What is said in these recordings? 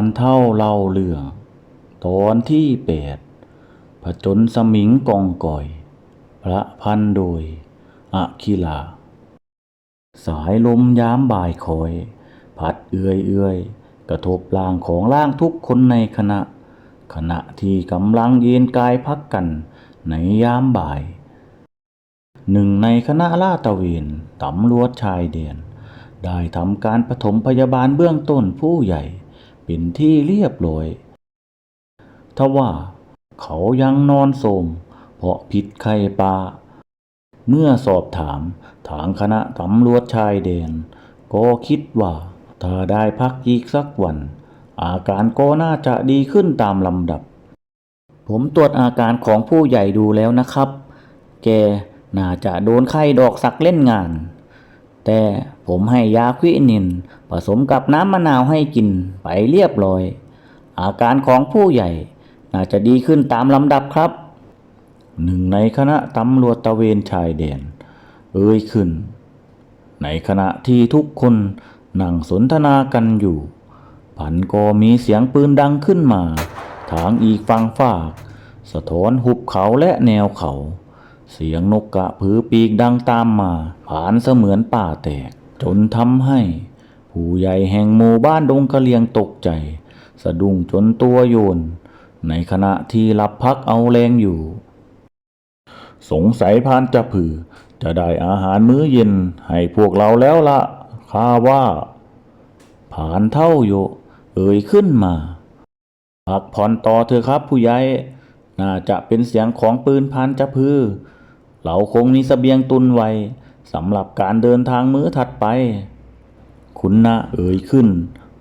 านเท่าเล่าเรื่อง ตอนที่แปดผจญสมิงกองก่อย พระพันโดยอะคิลา สายลมยามบ่ายคอย พัดเอื้อยเอื้อยกระทบร่างของร่างทุกคนในคณะ ขณะที่กำลังเย็นกายพักกันในยามบ่าย หนึ่งในคณะลาตะเวนตำรวจชายแดนได้ทำการปฐมพยาบาลเบื้องต้นผู้ใหญ่ เป็นที่เรียบร้อยทว่าเขายังนอนโสมเพราะผิดไข้ปลาเมื่อสอบถามทางคณะตำรวจชายแดน ก็คิดว่าถ้าได้พักอีกสักวัน อาการก็น่าจะดีขึ้นตามลำดับ ผมตรวจอาการของผู้ใหญ่ดูแล้วนะครับ แกน่าจะโดนไข้ดอกสักเล่นงาน แต่ ผมให้ยาควินิน ผสมกับน้ำมะนาวให้กินไปเรียบร้อย อาการของผู้ใหญ่ น่าจะดีขึ้นตามลำดับครับ หนึ่งในคณะตำรวจตะเวนชายแดน เอ่ยขึ้น ในขณะที่ทุกคนนั่งสนทนากันอยู่ ผันก็มีเสียงปืนดังขึ้นมา ทางอีกฝั่งฝาก สะท้อนหุบเขาและแนวเขา เสียงนกกระพือปีกดังตามมา ผ่านเสมือนป่าแตก จนทำให้ ผู้ใหญ่แห่งหมู่บ้านดงกะเลียงตกใจ สะดุ้งจนตัวโยน ในขณะที่รับพักเอาแรงอยู่ สงสัยพานจะผือ จะได้อาหารมื้อเย็นให้พวกเราแล้วละข้าว่าผานเท่าโยเอ่ยขึ้นมาพักผ่อนต่อเถอะครับผู้ใหญ่น่าจะเป็นเสียงของปืนพันจะพือเราคงมีสเสบียงตุนไว้ สำหรับการเดินทางมื้อถัดไป คุณนะเอ่ยขึ้น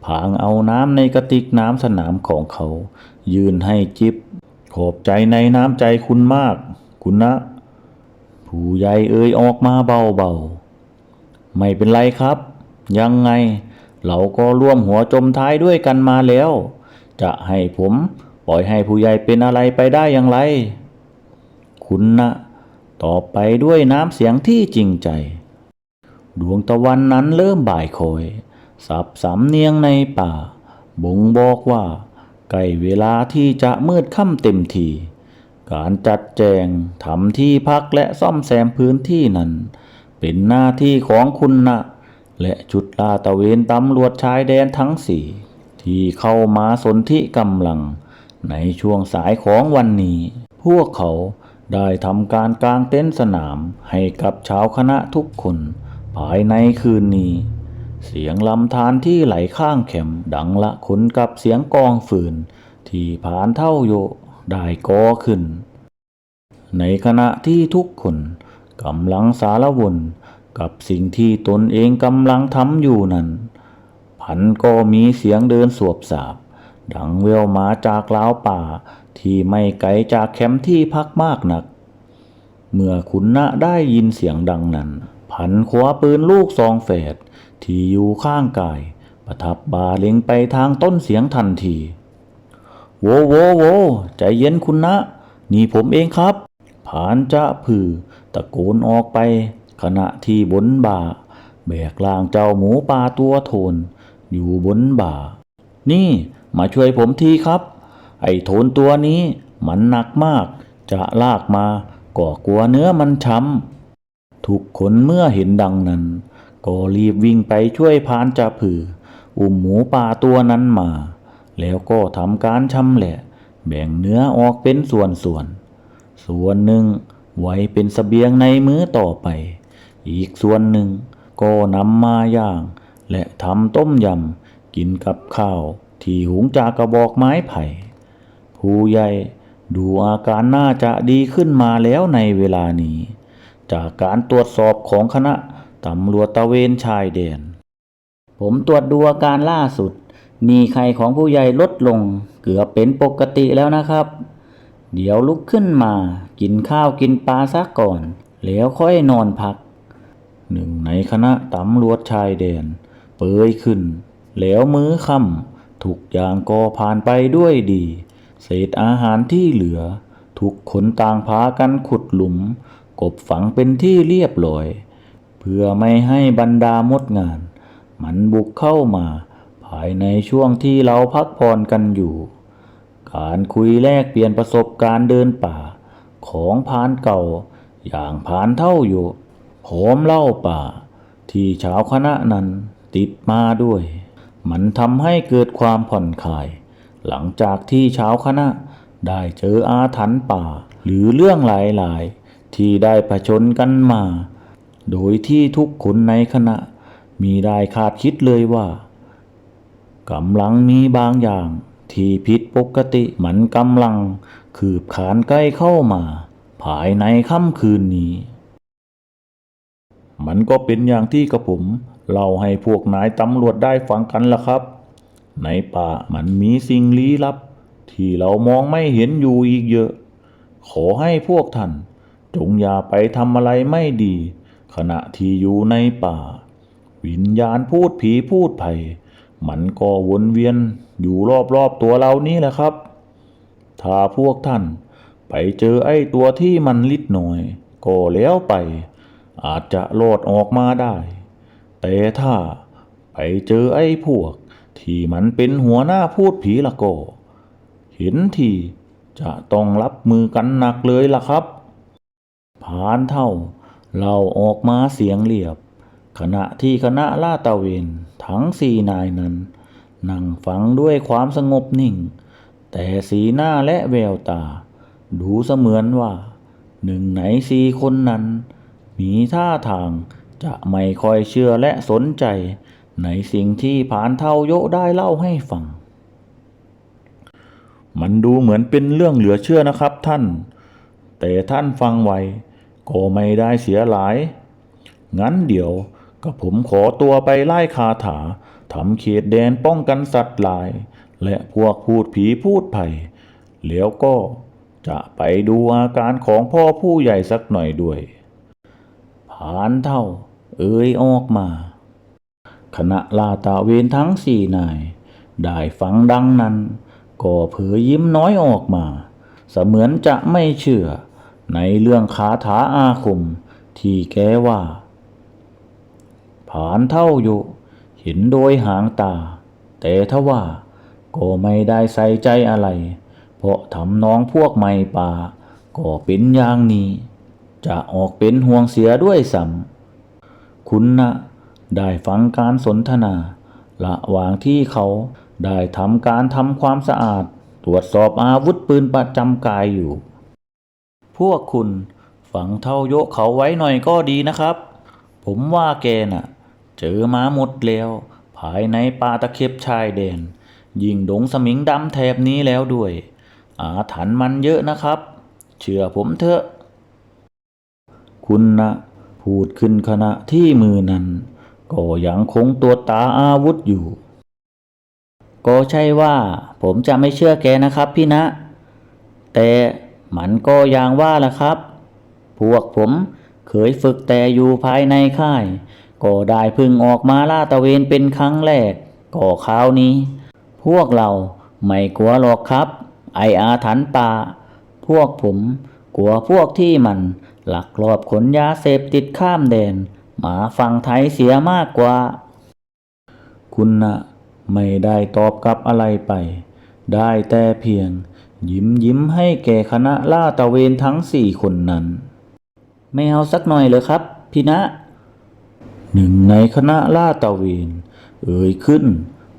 ผางเอาน้ำในกระติกน้ำสนามของเขา ยืนให้จิบ ขอบใจในน้ำใจคุณมาก คุณนะ ผู้ใหญ่เอ่ยออกมาเบาๆ ไม่เป็นไรครับ ยังไง เราก็ร่วมหัวจมท้ายด้วยกันมาแล้ว จะให้ผม ปล่อยให้ผู้ใหญ่เป็นอะไรไปได้อย่างไร คุณนะ ต่อไปด้วยน้ำเสียงที่จริงใจ ดวงตะวันนั้นเริ่มบ่ายโคอยสับสำเนียงในป่า บ่งบอกว่าใกล้เวลาที่จะมืดค่ำเต็มทีการจัดแจงทำที่พักและซ่อมแซมพื้นที่นั้น เป็นหน้าที่ของคุณนะ และชุดลาตะเวนตำรวจชายแดนทั้งสี่ ที่เข้ามาสนธิกำลัง ในช่วงสายของวันนี้ พวกเขา ได้ทำการกางเต็นท์สนามให้กับชาวคณะทุกคน ภายในคืนนี้ เสียงลำธารที่ไหลข้างแคมดังละขนกับเสียงกองฟืน ที่ผ่านเท่าโยได้ก่อขึ้น ในขณะที่ทุกคนกำลังสารวนกับสิ่งที่ตนเองกำลังทำอยู่นั้นผันก็มีเสียงเดินสวบสาบ ดังเววมาจากล้าวป่า ที่ไม่ไกลจากแคมป์ที่พักมากนัก เมื่อขุนนะได้ยินเสียงดังนั้น ผันขวาปืนลูกซองแฝดที่อยู่ข้างกาย ประทับบาเล็งไปทางต้นเสียงทันที โวโวโวใจเย็นคุณนะ นี่ผมเองครับผานจะผือตะโกนออกไป ขณะที่บนบ่า แบกล่างเจ้าหมูป่าตัวโทน อยู่บนบ่า นี่มาช่วยผมทีครับ ไอ้โทนตัวนี้มันหนักมาก จะลากมาก็กลัวเนื้อมันช้ำทุกคนเมื่อเห็นดังนั้น ก็รีบวิ่งไปช่วยพานจ่าผือ อุ้มหมูป่าตัวนั้นมา แล้วก็ทำการชำแหละ แบ่งเนื้อออกเป็นส่วนส่วน ส่วนหนึ่งไว้เป็นสเสบียงในมื้อต่อไป อีกส่วนหนึ่งก็นำมาย่าง และทำต้มยำกินกับข้าว ที่หุงจากกระบอกไม้ไผ่ ผู้ใหญ่ดูอาการน่าจะดีขึ้นมาแล้วในเวลานี้ จากการตรวจสอบของคณะตำรวจตะเวนชายแดน ผมตรวจดูอาการล่าสุด มีไข้ของผู้ใหญ่ลดลง เกือบเป็นปกติแล้วนะครับ เดี๋ยวลุกขึ้นมา กินข้าวกินปลาซะก่อน แล้วค่อยนอนพัก หนึ่งในคณะตำรวจชายแดน เปยขึ้น แล้วมื้อค่ำทุกอย่างก็ผ่านไปด้วยดี เศษอาหารที่เหลือ ทุกคนต่างพากันขุดหลุม กบฝังเป็นที่เรียบร้อย เพื่อไม่ให้บรรดามดงาน มันบุกเข้ามาพายในช่วงที่เราพักผ่อนกันอยู่ การคุยแลกเปลี่ยนประสบการณ์เดินป่า ของพานเก่า อย่างพานเท่าอยู่พร้อมเล่าป่า ที่ชาวคณะนั้นติดมาด้วย มันทำให้เกิดความผ่อนคลาย หลังจากที่ชาวคณะได้เจออาถรรพ์ป่าหรือเรื่องหลายๆ ที่ได้ผชนกันมา โดยที่ทุกคนในคณะมีได้คาดคิดเลยว่ากำลังมีบางอย่างที่ผิดปกติมันกำลัง คืบขานใกล้เข้ามา ภายในค่ำคืนนี้ มันก็เป็นอย่างที่กระผมเล่าให้พวกนายตำรวจได้ฟังกันละครับ ในป่ามันมีสิ่งลี้ลับ ที่เรามองไม่เห็นอยู่อีกเยอะ ขอให้พวกท่านจงอย่าไปทำอะไรไม่ดี ขณะที่อยู่ในป่า วิญญาณพูดผีพูดไผ่มันก็วนเวียนอยู่รอบๆตัวเรานี่แหละครับ ถ้าพวกท่านไปเจอไอ้ตัวที่มันลิดหน่อย ก็แล้วไป อาจจะรอดออกมาได้ แต่ถ้าไปเจอไอ้พวก ที่มันเป็นหัวหน้าพูดผีละก็เห็นทีจะต้องรับมือกันหนักเลยล่ะครับผ่านเท่าเราออกมาเสียงเรียบ ขณะที่คณะลาดตะเวนทั้งสี่นายนั้น นั่งฟังด้วยความสงบนิ่ง แต่สีหน้าและแววตา ดูเสมือนว่า หนึ่งในสี่คนนั้น มีท่าทางจะไม่ค่อยเชื่อและสนใจ ในสิ่งที่ผานเท่าโยได้เล่าให้ฟัง มันดูเหมือนเป็นเรื่องเหลือเชื่อนะครับท่าน แต่ท่านฟังไว้ก็ไม่ได้เสียหลาย งั้นเดี๋ยวกับผมขอตัวไปไล่คาถาทำเขตแดนป้องกันสัตว์หลาย และพวกพูดผีพูดไผ่แล้วก็จะไปดูอาการของพ่อผู้ใหญ่สักหน่อยด้วย ผานเท่า เอ่ยออกมา คณะลาตาเวนทั้งสี่นาย ได้ฟังดังนั้น ก็เผยยิ้มน้อยออกมา เสมือนจะไม่เชื่อ ในเรื่องคาถาอาคม ที่แกว่าผ่านเท่าอยู่เห็นโดยหางตา แต่ทว่าก็ไม่ได้ใส่ใจอะไร เพราะทำน้องพวกไม่ป่า ก็เป็นอย่างนี้ จะออกเป็นห่วงเสียด้วยซ้ำคุณนะ ได้ฟังการสนทนาระหว่างที่เขาได้ทำการทำความสะอาด ตรวจสอบอาวุธปืนประจำกายอยู่ พวกคุณฝังเท่าโยกเขาไว้หน่อยก็ดีนะครับ ผมว่าแกน่ะ เจอมาหมดแล้ว ภายในป่าตะเข็บชายแดน ยิ่งดงสมิงดำแถบนี้แล้วด้วย อาถรรพ์มันเยอะนะครับ เชื่อผมเถอะ คุณนะพูดขึ้นขณะที่มือนั้น ก็ยังคงตัวตาอาวุธอยู่ ก็ใช่ว่าผมจะไม่เชื่อแกนะครับพี่นะ แต่มันก็อย่างว่าล่ะครับ พวกผมเคยฝึกแต่อยู่ภายในค่าย ก็ได้พึ่งออกมาล่าตะเวนเป็นครั้งแรกก็คราวนี้ พวกเราไม่กลัวหรอกครับ ไออาถรรพ์ป่า พวกผมกลัวพวกที่มันหลักลอบขนยาเสพติดข้ามแดน มาฝั่งไทยเสียมากกว่า คุณนะไม่ได้ตอบกลับอะไรไป ได้แต่เพียง ยิ้มยิ้มให้แก่คณะล่าตะเวนทั้งสี่คนนั้น ไม่เอาสักหน่อยเลยครับ พี่นะ หนึ่งในคณะล่าตะเวน เอ่ยขึ้น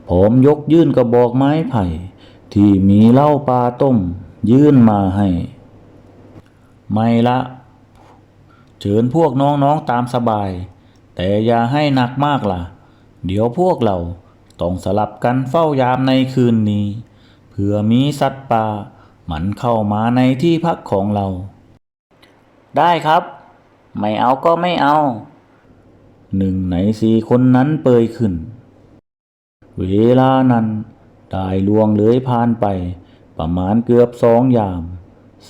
พร้อมยกยื่นกระบอกไม้ไผ่ ที่มีเหล้าปลาต้ม ยื่นมาให้ ไม่ละ เชิญพวกน้องๆตามสบาย แต่อย่าให้หนักมากล่ะ เดี๋ยวพวกเราต้องสลับกันเฝ้ายามในคืนนี้เพื่อมีสัตว์ป่ามันเข้ามาในที่พักของเรา ได้ครับ ไม่เอาก็ไม่เอา หนึ่งในสี่คนนั้นเปยขึ้น เวลานั้นได้ล่วงเลยผ่านไป ประมาณเกือบสองยาม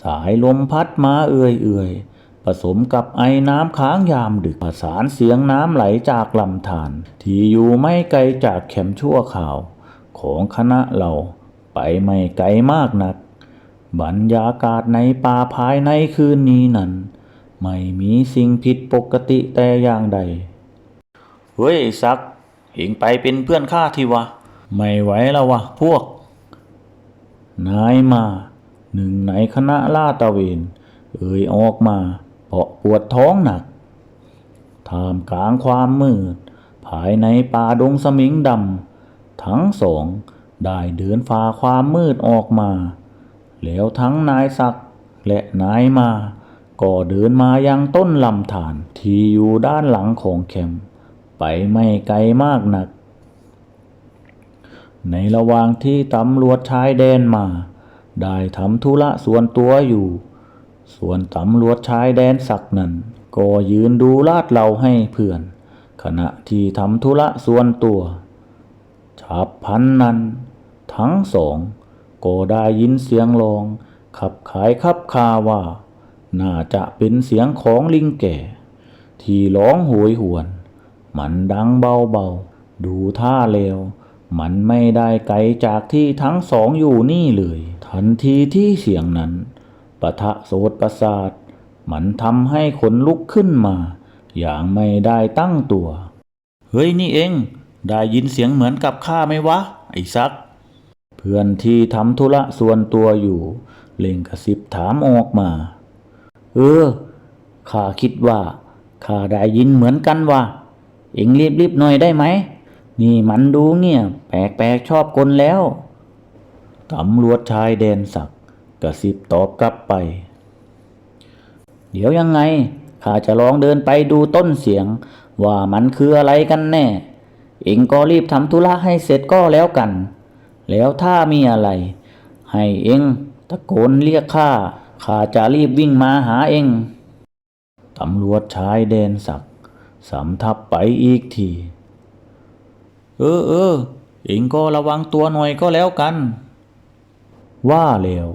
สายลมพัดมาเอื่อยเอื่อยๆ ผสมกับไอน้ำค้างยามดึกประสานเสียงน้ำไหลจากลำธารที่อยู่ไม่ไกลจากแคมป์ชั่วข่าว ของคณะเราไปไม่ไกลมากนัก บรรยากาศในป่าภายในคืนนี้นั้น ไม่มีสิ่งผิดปกติแต่อย่างใด เฮ้ยซักเห็งไปเป็นเพื่อนข้าทีวะ ไม่ไหวแล้ววะพวก นายมา หนึ่งในคณะล่าตะเวน เอ่ยออกมา เพราะปวดท้องหนักท่ามกลางความมืด ภายในป่าดงสมิงดำทั้งสองได้เดินฝ่าความมืดออกมา แล้วทั้งนายศักและนายมา ก็เดินมายังต้นลำธารที่อยู่ด้านหลังของแคมป์ไปไม่ไกลมากนัก ในระหว่างที่ตำรวจชายแดนมา ได้ทำธุระส่วนตัวอยู่ ส่วนตำรวจชายแดนศักนั้น ก็ยืนดูลาดเราให้เพื่อน ขณะที่ทำธุระส่วนตัวฉับพันนั้น ทั้งสอง ก็ได้ยินเสียงร้อง ขับขายขับคาว่า น่าจะเป็นเสียงของลิงแก่ ที่ร้องโหยหวน มันดังเบาๆ ดูท่าเลวมันไม่ได้ไกลจากที่ทั้งสองอยู่นี่เลย ทันทีที่เสียงนั้น ปะทะโสดประสาท มันทำให้ขนลุกขึ้นมา อย่างไม่ได้ตั้งตัว เฮ้ยนี่เองได้ยินเสียงเหมือนกับข้าไหมวะ ไอ้ซัก เพื่อนที่ทำธุระส่วนตัวอยู่ เล่งกระซิบถามออกมา เออข้าคิดว่าข้าได้ยินเหมือนกันว่า เอ็งรีบๆหน่อยได้ไหม นี่มันดูเงียบแปลกๆชอบกลแล้วตำรวจชายแดนศักดิ์ กระซิบตอบกลับไป เดี๋ยวยังไงข้าจะลองเดินไปดูต้นเสียง ว่ามันคืออะไรกันแน่ เอ็งก็รีบทำธุระให้เสร็จก็แล้วกัน แล้วถ้ามีอะไร ให้เอ็งตะโกนเรียกข้าข้าจะรีบวิ่งมาหาเอ็งตำรวจชายแดนศักสำทับไปอีกที เออเออเอ็งก็ระวังตัวหน่อยก็แล้วกัน ว่าแล้ว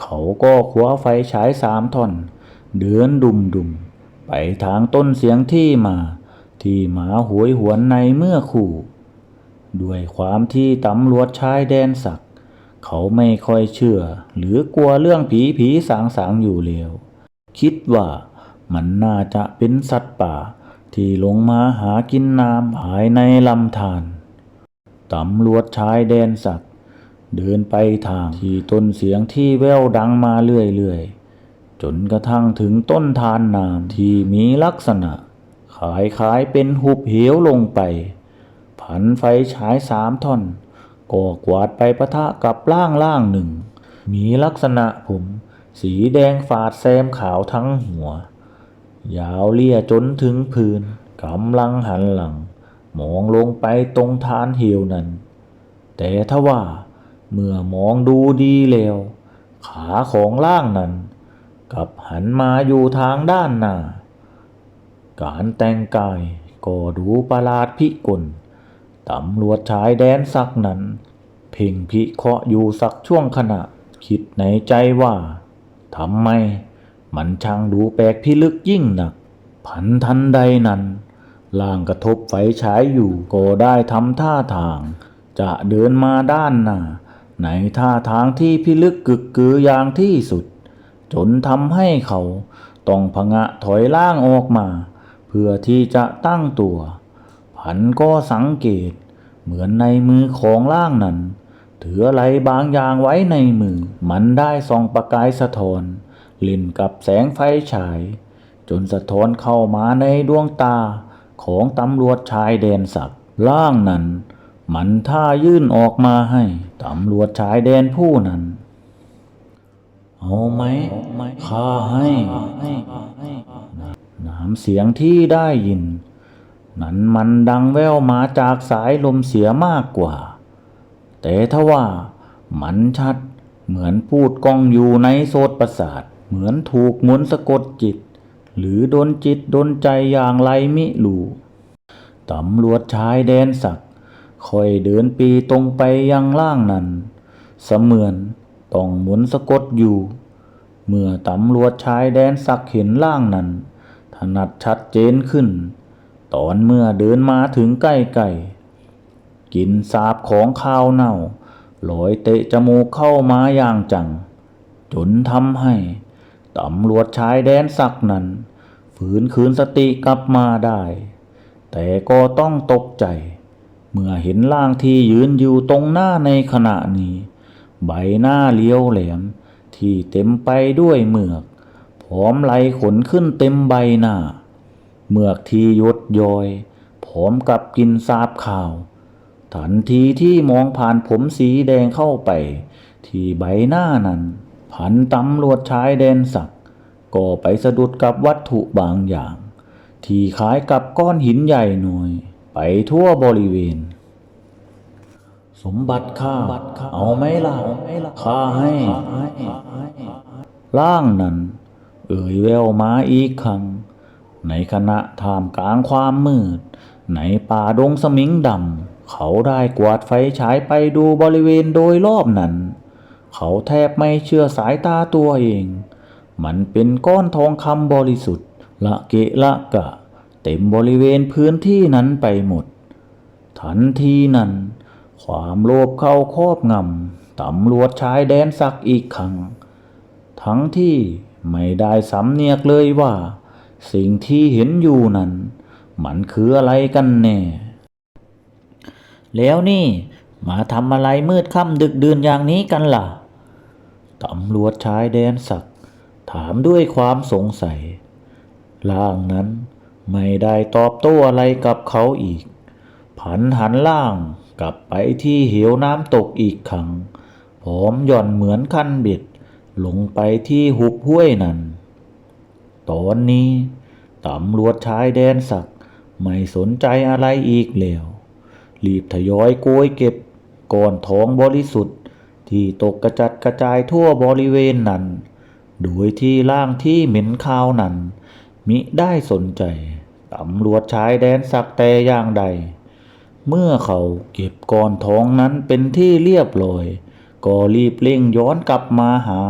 เขาก็คว้าไฟฉายสามท่อน เดินดุมดุมไปทางต้นเสียงที่มา ที่หมาหวยหวนในเมื่อคู่ ด้วยความที่ตำรวจชายแดนศักดิ์เขาไม่ค่อยเชื่อ หรือกลัวเรื่องผีผีสางสางอยู่แล้ว คิดว่ามันน่าจะเป็นสัตว์ป่า ที่ลงมาหากินน้ำภายในลำธารตำรวจชายแดนศักดิ์ เดินไปทางที่ต้นเสียงที่แววดังมาเรื่อยๆ จนกระทั่งถึงต้นทานน้ำที่มีลักษณะขายคล้ายเป็นหุบเหวลงไป ผันไฟฉายสามท่อนก็กวาดไปปะทะกับล่างล่างหนึ่ง มีลักษณะผม สีแดงฝาดแซมขาวทั้งหัว ยาวเลี่ยจนถึงพื้นกำลังหันหลัง มองลงไปตรงทานเหวนั้น แต่ทว่า เมื่อมองดูดีแล้ว ขาของล่างนั้นกลับหันมาอยู่ทางด้านหน้า การแต่งกายก็ดูประหลาดพิกลตำรวจชายแดนสักนั้น เพ่งพิเคราะห์อยู่สักช่วงขณะ คิดในใจว่าทำไม มันช่างดูแปลกพิลึกยิ่งหนัก ผันทันใดนั้นล่างกระทบไฟฉายอยู่ก็ได้ทำท่าทาง จะเดินมาด้านหน้า ในท่าทางที่พิลึกกึกกืออย่างที่สุด จนทำให้เขาต้องพงะถอยล่างออกมา เพื่อที่จะตั้งตัว ผันก็สังเกต เหมือนในมือของล่างนั้น ถืออะไรบางอย่างไว้ในมือ มันได้ส่องประกายสะท้อนเล่นกับแสงไฟฉาย จนสะท้อนเข้ามาในดวงตาของตำรวจชายแดนศักดิ์ล่างนั้น มันท่ายื่นออกมาให้ตำรวจชายแดนผู้นั้น เอาไหมข้าให้น้ำเสียงที่ได้ยิน นั้นมันดังแว่วมาจากสายลมเสียมากกว่า แต่ทว่ามันชัดเหมือนพูดกล้องอยู่ในโสตประสาท เหมือนถูกมนสะกดจิต หรือดนจิตดนใจอย่างไรมิรู้ตำรวจชายแดนศักด ค่อยเดินปีตรงไปยังล่างนั้นเสมือนต้องหมุนสะกดอยู่ เมื่อตำรวจชายแดนศักเห็นล่างนั้นถนัดชัดเจนขึ้น ตอนเมื่อเดินมาถึงใกล้ๆกลินสาบของข้าวเน่าลอยเตะจมูกเข้ามาอย่างจัง จนทำให้ตำรวจชายแดนศักนั้น ฝืนคืนสติกลับมาได้ แต่ก็ต้องตกใจ เมื่อเห็นร่างที่ยืนอยู่ตรงหน้าในขณะนี้ ใบหน้าเลี้ยวแหลม ที่เต็มไปด้วยเมือกพร้อมไหลขนขึ้นเต็มใบหน้าเมือกที่ยดยอยพร้อมกับกินสาบข่าวทันทีที่มองผ่านผมสีแดงเข้าไป ที่ใบหน้านั้นพันตำรวจชายแดนสักก็ไปสะดุดกับวัตถุบางอย่าง ที่คล้ายกับก้อนหินใหญ่หน่อย ไปทั่วบริเวณ สมบัติข้า เอาไหมล่ะข้าให้ ร่างนั้น เอ่ยแววมาอีกครั้ง ในขณะท่ามกลางความมืด ในป่าดงสมิงดำ เขาได้กวาดไฟฉายไปดูบริเวณโดยรอบนั้น เขาแทบไม่เชื่อสายตาตัวเอง มันเป็นก้อนทองคำบริสุทธิ์ละเกะละกะ เต็มบริเวณพื้นที่นั้นไปหมด ทันทีนั้น ความโลภเข้าครอบงำตำรวจชายแดนสักอีกครั้ง ทั้งที่ไม่ได้สำเนียกเลยว่า สิ่งที่เห็นอยู่นั้น มันคืออะไรกันแน่ แล้วนี่มาทำอะไรมืดค่ำดึกดื่นอย่างนี้กันล่ะ ตำรวจชายแดนสัก ถามด้วยความสงสัยร่างนั้น ไม่ได้ตอบโต้อะไรกับเขาอีก ผันหันล่างกลับไปที่เหวน้ำตกอีกครั้งพร้อมหย่อนเหมือนคันเบ็ดลงไปที่หุบห้วยนั้น ตอนนี้ตำรวจชายแดนสักไม่สนใจอะไรอีกแล้ว รีบทยอยโกยเก็บก่อนท้องบริสุทธิ์ที่ตกกระจัดกระจายทั่วบริเวณนั้น โดยที่ร่างที่เหม็นคาวนั้นมิได้สนใจ ตำรวจชายแดนสักแต่อย่างใด เมื่อเขาเก็บก้อนทองนั้นเป็นที่เรียบร้อย ก็รีบเร่งย้อนกลับมาหา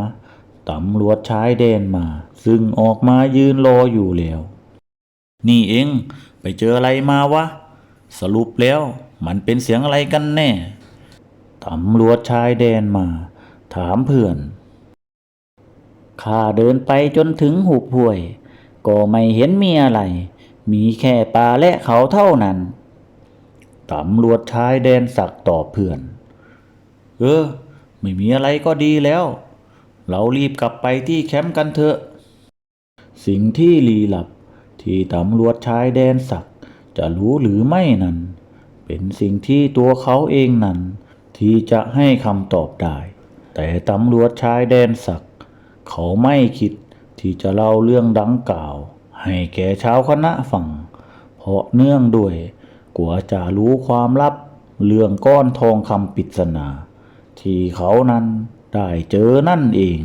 ตำรวจชายแดนมา ซึ่งออกมายืนรออยู่แล้ว นี่เองไปเจออะไรมาวะ สรุปแล้วมันเป็นเสียงอะไรกันแน่ ตำรวจชายแดนมา ถามเพื่อน ข้าเดินไปจนถึงหุบห้วย ก็ไม่เห็นมีอะไร มีแค่ป่าและเขาเท่านั้น ตำรวจชายแดนสักตอบเพื่อน เออ ไม่มีอะไรก็ดีแล้ว เรารีบกลับไปที่แคมป์กันเถอะ สิ่งที่ลี้ลับที่ตำรวจชายแดนสักจะรู้หรือไม่นั้น เป็นสิ่งที่ตัวเขาเองนั้น ที่จะให้คำตอบได้ แต่ตำรวจชายแดนสัก เขาไม่คิดที่จะเล่าเรื่องดังกล่าว ให้แก่ชาวคณะฟังเพราะเนื่องด้วยกลัวจะรู้ความลับเรื่องก้อนทองคำปริศนา ที่เขานั้นได้เจอนั่นเอง